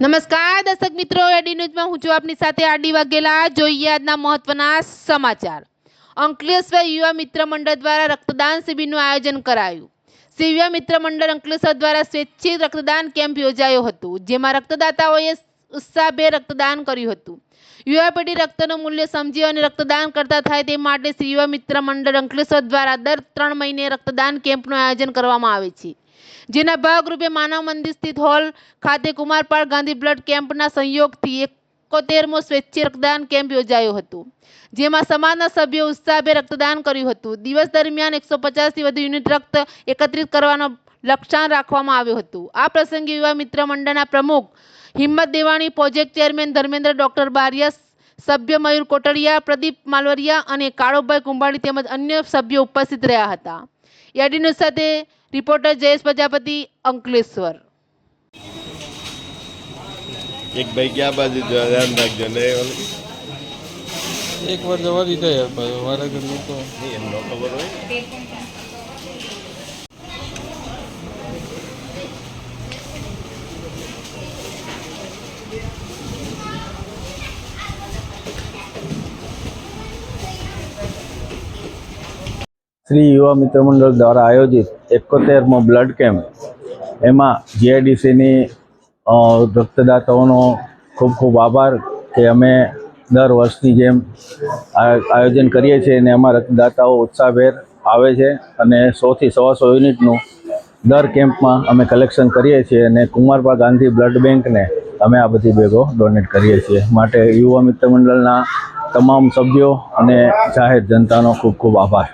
નમસ્કાર, દર્શક મિત્રો. એડી ન્યૂઝમાં હું છું આપની સાથે આડી વાઘેલા. જોઈએ આજના મહત્વના સમાચાર. અંકલેશ્વર યુવા મિત્ર મંડળ દ્વારા રક્તદાન શિબિરનું આયોજન કરાયું. યુવા મિત્ર મંડળ અંકલેશ્વર દ્વારા સ્વૈચ્છિક રક્તદાન કેમ્પ યોજાયો હતો, જેમાં રક્તદાતાઓએ ઉત્સાહભેર રક્તદાન કર્યું હતું. યુવા પેઢી રક્તનું મૂલ્ય સમજી અને રક્તદાન કરતા થાય તે માટે શ્રી યુવા મિત્ર મંડળ અંકલેશ્વર દ્વારા દર ત્રણ મહિને રક્તદાન કેમ્પનું આયોજન કરવામાં આવે છે. જેના ભાગરૂપે માનવ મંદિર સ્થિત હોલ ખાતે કુમારપાળ ગાંધી બ્લડ કેમ્પના સંયોગથી એકોતેરમો સ્વૈચ્છિક રક્તદાન કેમ્પ યોજાયો હતો. જેમાં સમાજના સભ્યો ઉત્સાહભેર રક્તદાન કર્યું હતું. દિવસ દરમિયાન એકસો પચાસથી વધુ યુનિટ રક્ત એકત્રિત કરવાનો લક્ષ્યાંક રાખવામાં આવ્યું હતું. આ પ્રસંગે યુવા મિત્ર મંડળના પ્રમુખ Himmat Devani project chairman Dharmendra doctor Bariya સભ્ય મયુર કોટડિયા પ્રદીપ માલવરિયા અને કાળોભાઈ કુંભાણી તેમજ અન્ય સભ્યો ઉપસ્થિત રહ્યા હતા. યાડીનો ન્યૂઝ સાથે રિપોર્ટર જયેશ પ્રજાપતિ અંકલેશ્વર. એક ભાઈ ક્યાં બાજુ ધ્યાન રાખજો. ને એક વાર જવા દીધા યાર મારા ઘરનું તો. એમનો ખબર હોય? શ્રી યુવા મિત્ર મંડળ દ્વારા આયોજિત એકોતેરમો બ્લડ કેમ્પ. એમાં જીઆઈડીસીની રક્તદાતાઓનો ખૂબ ખૂબ આભાર કે અમે દર વર્ષની જેમ આયોજન કરીએ છીએ અને એમાં રક્તદાતાઓ ઉત્સાહભેર આવે છે અને સોથી સવાસો યુનિટનું દર કેમ્પમાં અમે કલેક્શન કરીએ છીએ અને કુમારપા ગાંધી બ્લડ બેંકને અમે આ બધી બેગો ડોનેટ કરીએ છીએ. માટે યુવા મિત્ર મંડળના તમામ સભ્યો અને જાહેર જનતાનો ખૂબ ખૂબ આભાર.